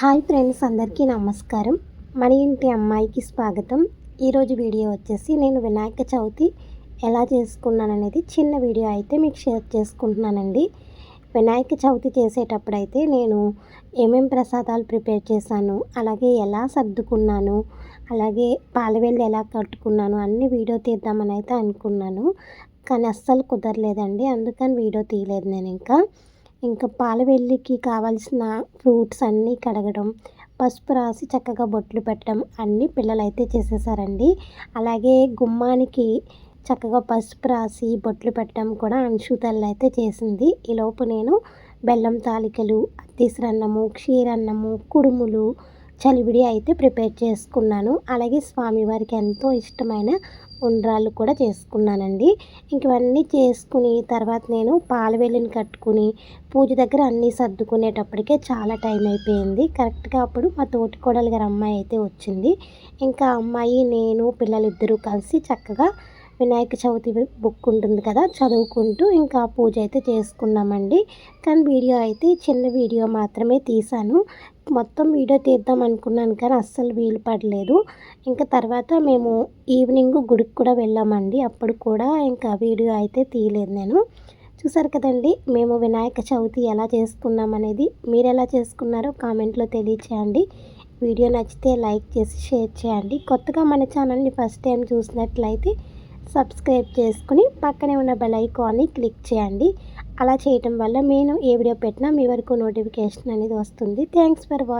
Hi friends అందరికీ నమస్కారం. మన ఇంటి అమ్మాయికి స్వాగతం. ఈరోజు వీడియో వచ్చేసి నేను వినాయక చవితి ఎలా చేసుకున్నాను అనేది చిన్న వీడియో అయితే మీకు షేర్ చేసుకుంటున్నానండి. వినాయక చవితి చేసేటప్పుడు అయితే నేను ఏమేం ప్రసాదాలు ప్రిపేర్ చేశాను అలాగే ఎలా సర్దుకున్నాను అలాగే పాలవేళ్ళు ఎలా కట్టుకున్నాను అన్ని వీడియో తీద్దామని అయితే అనుకున్నాను. కానీ అస్సలు కుదరలేదండి అందుకని వీడియో తీయలేదు నేను ఇంకా ఇంకా పాలవెల్లికి కావాల్సిన ఫ్రూట్స్ అన్నీ కడగడం పసుపు రాసి చక్కగా బొట్లు పెట్టడం అన్నీ పిల్లలైతే చేసేసారండి. అలాగే గుమ్మానికి చక్కగా పసుపు రాసి బొట్లు పెట్టడం కూడా అంశు తల్లి అయితే చేసింది. ఈలోపు నేను బెల్లం తాలికలు అత్తీసరన్నము క్షీరన్నము కుడుములు చలివిడి అయితే ప్రిపేర్ చేసుకున్నాను. అలాగే స్వామివారికి ఎంతో ఇష్టమైన ఉండ్రాళ్ళు కూడా చేసుకున్నానండి. ఇంకవన్నీ చేసుకుని తర్వాత నేను పాలవెల్లిని కట్టుకుని పూజ దగ్గర అన్నీ సర్దుకునేటప్పటికే చాలా టైం అయిపోయింది. కరెక్ట్గా అప్పుడు మా తోటి కోడలు గారు అమ్మాయి అయితే వచ్చింది. ఇంకా అమ్మాయి నేను పిల్లలిద్దరూ కలిసి చక్కగా వినాయక చవితి బుక్ ఉంటుంది కదా చదువుకుంటూ ఇంకా పూజ అయితే చేసుకున్నామండి. కానీ వీడియో అయితే చిన్న వీడియో మాత్రమే తీశాను. మొత్తం వీడియో తీద్దాం అనుకున్నాను కానీ అస్సలు వీలు పడలేదు. ఇంకా తర్వాత మేము ఈవినింగ్ గుడికి కూడా వెళ్ళామండి. అప్పుడు కూడా ఇంకా వీడియో అయితే తీయలేదు నేను. చూసారు కదండి మేము వినాయక చవితి ఎలా చేసుకున్నాం అనేది. మీరు ఎలా చేసుకున్నారో కామెంట్లో తెలియచేయండి. వీడియో నచ్చితే లైక్ చేసి షేర్ చేయండి. కొత్తగా మన ఛానల్ని ఫస్ట్ టైం చూసినట్లయితే సబ్స్క్రైబ్ చేసుకుని పక్కనే ఉన్న బెల్ ఐకాన్ని క్లిక్ చేయండి. అలా చేయటం వల్ల నేను ఏ వీడియో పెట్టినా మీ వరకు నోటిఫికేషన్ అనేది వస్తుంది. Thanks for watching